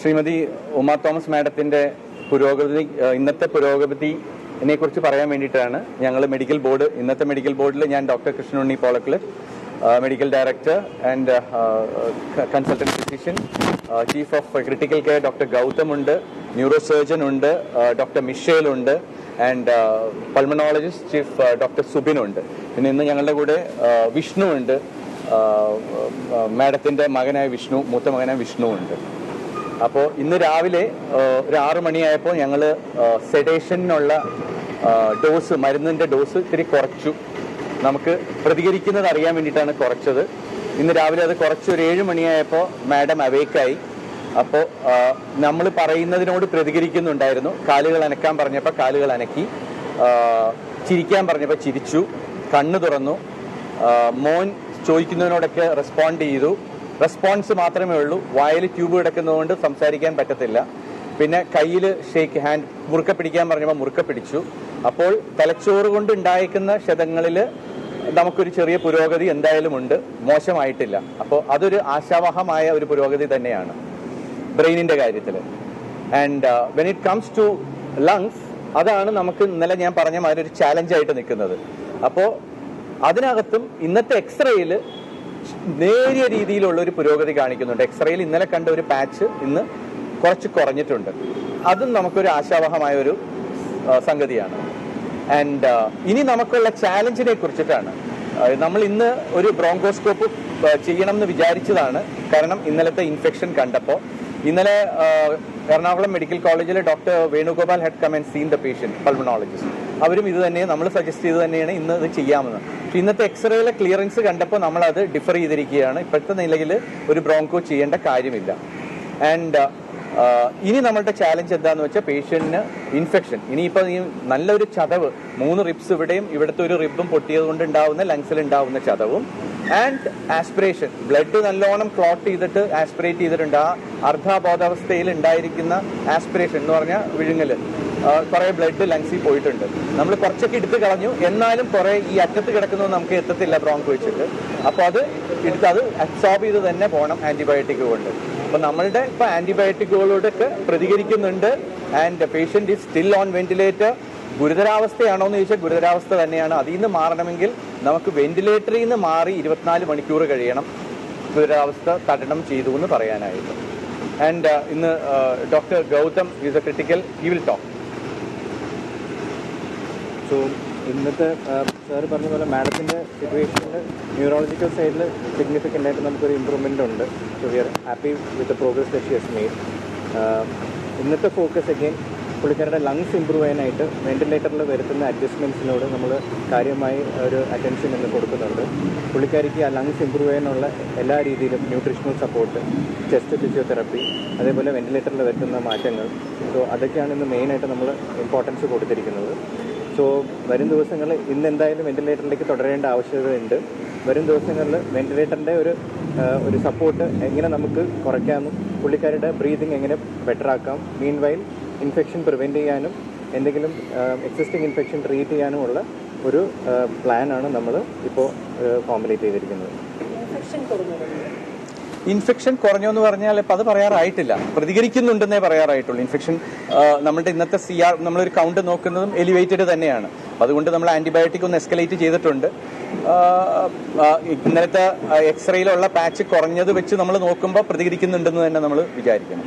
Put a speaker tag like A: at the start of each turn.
A: Shrimati Uma Thomas മാഡത്തിന്റെ പുരോഗതി ഇന്നത്തെ പുരോഗതി എന്നെ കുറിച്ച് പറയാൻ വേണ്ടിയിട്ടാണ് ഞങ്ങൾ മെഡിക്കൽ ബോർഡ് ഇന്നത്തെ മെഡിക്കൽ ബോർഡിൽ ഞാൻ doctor Krishnunni Polakkil medical director and consultant physician chief of critical care doctor Gautham ഉണ്ട് ന്യൂറോ സർജൻ ഉണ്ട് ഡോക്ടർ മിഷേൽ ഉണ്ട് and pulmonologist chief doctor Subin ഉണ്ട്. പിന്നെ ഇന്ന് ഞങ്ങളുടെ കൂടെ വിഷ്ണു ഉണ്ട് മാഡത്തിന്റെ മകനായ വിഷ്ണു മൂത്ത മകനായ വിഷ്ണു ഉണ്ട്. അപ്പോൾ ഇന്ന് രാവിലെ ഒരു ആറു മണിയായപ്പോൾ ഞങ്ങൾ സെഡേഷനുള്ള ഡോസ് മരുന്നിന്റെ ഡോസ് ഇത്തിരി കുറച്ചു. നമുക്ക് പ്രതികരിക്കുന്നത് അറിയാൻ വേണ്ടിയിട്ടാണ് കുറച്ചത്. ഇന്ന് രാവിലെ അത് കുറച്ച് ഒരു ഏഴ് മണിയായപ്പോൾ മാഡം അവേക്കായി അപ്പോൾ നമ്മൾ പറയുന്നതിനോട് പ്രതികരിക്കുന്നുണ്ടായിരുന്നു. കാലുകൾ അനക്കാൻ പറഞ്ഞപ്പോൾ കാലുകൾ അനക്കി. ചിരിക്കാൻ പറഞ്ഞപ്പോൾ ചിരിച്ചു. കണ്ണു തുറന്നു. മോൻ ചോദിക്കുന്നതിനോടൊക്കെ റെസ്പോണ്ട് ചെയ്തു. റെസ്പോൺസ് മാത്രമേ ഉള്ളൂ. വായിൽ ട്യൂബ് കിടക്കുന്നതുകൊണ്ട് സംസാരിക്കാൻ പറ്റത്തില്ല. പിന്നെ കയ്യിൽ ഷേക്ക് ഹാൻഡ് മുറുക്ക പിടിക്കാൻ പറഞ്ഞപ്പോൾ മുറുക്ക പിടിച്ചു. അപ്പോൾ തലച്ചോറ് കൊണ്ട് ഉണ്ടായിരിക്കുന്ന ക്ഷതങ്ങളിൽ നമുക്കൊരു ചെറിയ പുരോഗതി എന്തായാലും ഉണ്ട്. മോശമായിട്ടില്ല. അപ്പോൾ അതൊരു ആശാവഹമായ ഒരു പുരോഗതി തന്നെയാണ് ബ്രെയിനിന്റെ കാര്യത്തിൽ and when it comes to lungs അതാണ് നമുക്ക് ഇന്നലെ ഞാൻ പറഞ്ഞ മാതിരി ഒരു ചാലഞ്ച് ആയിട്ട് നിൽക്കുന്നത്. അപ്പോൾ അതിനകത്തും ഇന്നത്തെ എക്സ്റേയിൽ നേരിയ രീതിയിലുള്ള ഒരു പുരോഗതി കാണിക്കുന്നുണ്ട്. എക്സ്റേയിൽ ഇന്നലെ കണ്ട ഒരു പാച്ച് ഇന്ന് കുറച്ച് കുറഞ്ഞിട്ടുണ്ട്. അതും നമുക്കൊരു ആശാവഹമായ ഒരു സംഗതിയാണ്. ആൻഡ് ഇനി നമുക്കുള്ള ചാലഞ്ചിനെ കുറിച്ചിട്ടാണ്. നമ്മൾ ഇന്ന് ഒരു ബ്രോങ്കോസ്കോപ്പ് ചെയ്യണം എന്ന് വിചാരിച്ചതാണ്. കാരണം ഇന്നലത്തെ ഇൻഫെക്ഷൻ കണ്ടപ്പോൾ. ഇന്നലെ എറണാകുളം മെഡിക്കൽ കോളേജിലെ doctor Venugopal head cum seen the patient pulmonologist അവരും ഇത് തന്നെ നമ്മൾ സജസ്റ്റ് ചെയ്ത് തന്നെയാണ് ഇന്ന് ഇത് ചെയ്യാമെന്ന്. പക്ഷെ ഇന്നത്തെ എക്സ്റേയിലെ ക്ലിയറൻസ് കണ്ടപ്പോൾ നമ്മൾ അത് ഡിഫർ ചെയ്തിരിക്കുകയാണ്. ഇപ്പോഴത്തെ നിലയിൽ ഒരു ബ്രോങ്കോ ചെയ്യേണ്ട കാര്യമില്ല. ആൻഡ് ഇനി നമ്മളുടെ ചാലഞ്ച് എന്താന്ന് വെച്ചാൽ പേഷ്യന്റിന് ഇൻഫെക്ഷൻ ഇനിയിപ്പോൾ ഈ നല്ലൊരു ചതവ് മൂന്ന് റിബ്സ് ഇവിടെയും ഇവിടുത്തെ ഒരു റിബും പൊട്ടിയത് കൊണ്ട് ഉണ്ടാവുന്ന ലങ്സിൽ ഉണ്ടാവുന്ന ചതവും. ആൻഡ് ആസ്പിറേഷൻ ബ്ലഡ് നല്ലോണം ക്ലോട്ട് ചെയ്തിട്ട് ആസ്പിറേറ്റ് ചെയ്തിട്ടുണ്ട്. ആ അർദ്ധാബോധാവസ്ഥയിൽ ഉണ്ടായിരിക്കുന്ന ആസ്പിറേഷൻ എന്ന് പറഞ്ഞാൽ വിഴുങ്ങൽ. കുറേ ബ്ലഡ് ലങ്സിൽ പോയിട്ടുണ്ട്. നമ്മൾ കുറച്ചൊക്കെ എടുത്ത് കളഞ്ഞു. എന്നാലും കുറേ ഈ അറ്റത്ത് കിടക്കുന്നത് നമുക്ക് എത്തത്തില്ല ബ്രോങ്ക് വെച്ചിട്ട്. അപ്പോൾ അത് എടുത്ത് അത് അബ്സോർബ് ചെയ്ത് തന്നെ പോകണം ആന്റിബയോട്ടിക് കൊണ്ട്. അപ്പൊ നമ്മളുടെ ഇപ്പം ആന്റിബയോട്ടിക്കുകളോടൊക്കെ പ്രതികരിക്കുന്നുണ്ട്. And patient is still on ventilator ഗുരുതരാവസ്ഥയാണോ എന്ന് ചോദിച്ചാൽ ഗുരുതരാവസ്ഥ തന്നെയാണ്. അതിൽ നിന്ന് മാറണമെങ്കിൽ നമുക്ക് വെന്റിലേറ്ററിൽ നിന്ന് മാറി ഇരുപത്തിനാല് മണിക്കൂർ കഴിയണം. ഗുരുതരാവസ്ഥ തടണം ചെയ്തു എന്ന് പറയാനായിട്ട് ആൻഡ് ഇന്ന് doctor Gautham is a critical he will talk
B: so ഇന്നത്തെ സാർ പറഞ്ഞ പോലെ മാഡത്തിന്റെ സിറ്റുവേഷനിൽ ന്യൂറോളജിക്കൽ സൈഡിൽ സിഗ്നിഫിക്കന്റ് ആയിട്ട് നമുക്കൊരു ഇമ്പ്രൂവ്മെന്റ് ഉണ്ട്. So we are happy with the progress that she's made ഇന്നത്തെ ഫോക്കസ് അഗെയിൻ പുള്ളിക്കാരുടെ ലങ്സ് ഇമ്പ്രൂവ് ചെയ്യാനായിട്ട് വെന്റിലേറ്ററിൽ വരുത്തുന്ന അഡ്ജസ്റ്റ്മെന്റ്സിനോട് നമ്മൾ കാര്യമായി ഒരു അറ്റൻഷൻ ഇന്ന് കൊടുക്കുന്നുണ്ട്. പുള്ളിക്കാരിക്ക് ആ ലങ്സ് ഇമ്പ്രൂവ് ചെയ്യാനുള്ള എല്ലാ രീതിയിലും ന്യൂട്രീഷണൽ സപ്പോർട്ട് ചെസ്റ്റ് ഫിസിയോതെറപ്പി അതേപോലെ വെന്റിലേറ്ററിൽ വരുത്തുന്ന മാറ്റങ്ങൾ. സോ അതൊക്കെയാണ് ഇന്ന് മെയിനായിട്ട് നമ്മൾ ഇമ്പോർട്ടൻസ് കൊടുത്തിരിക്കുന്നത്. സോ വരും ദിവസങ്ങളിൽ ഇന്ന് എന്തായാലും വെന്റിലേറ്ററിലേക്ക് തുടരേണ്ട ആവശ്യകതയുണ്ട് വരും ദിവസങ്ങളിൽ വെന്റിലേറ്ററിന്റെ ഒരു ഒരു സപ്പോർട്ട് എങ്ങനെ നമുക്ക് കുറയ്ക്കാമെന്നും പുള്ളിക്കാരുടെ ബ്രീതിങ് എങ്ങനെ ബെറ്റർ ആക്കാം മീൻ വൈൽ ഇൻഫെക്ഷൻ പ്രിവെന്റ് ചെയ്യാനും എന്തെങ്കിലും എക്സിസ്റ്റിംഗ് ഇൻഫെക്ഷൻ ട്രീറ്റ് ചെയ്യാനുമുള്ള ഒരു പ്ലാനാണ് നമ്മൾ ഇപ്പോൾ ഫോർമുലേറ്റ് ചെയ്തിരിക്കുന്നത്.
A: ഇൻഫെക്ഷൻ കുറഞ്ഞു എന്ന് പറഞ്ഞാൽ ഇപ്പൊ അത് പറയാറായിട്ടില്ല. പ്രതികരിക്കുന്നുണ്ടെന്നേ പറയാറായിട്ടുള്ളൂ. ഇൻഫെക്ഷൻ നമ്മുടെ ഇന്നത്തെ സി ആർ നമ്മളൊരു കൗണ്ട് നോക്കുന്നതും എലിവേറ്റഡ് തന്നെയാണ്. അതുകൊണ്ട് നമ്മൾ ആന്റിബയോട്ടിക് ഒന്ന് എസ്കലേറ്റ് ചെയ്തിട്ടുണ്ട്. ഇന്നലത്തെ എക്സ്റേയിലുള്ള പാച്ച് കുറഞ്ഞത് വെച്ച് നമ്മൾ നോക്കുമ്പോൾ പ്രതികരിക്കുന്നുണ്ടെന്ന് തന്നെ നമ്മൾ വിചാരിക്കണം.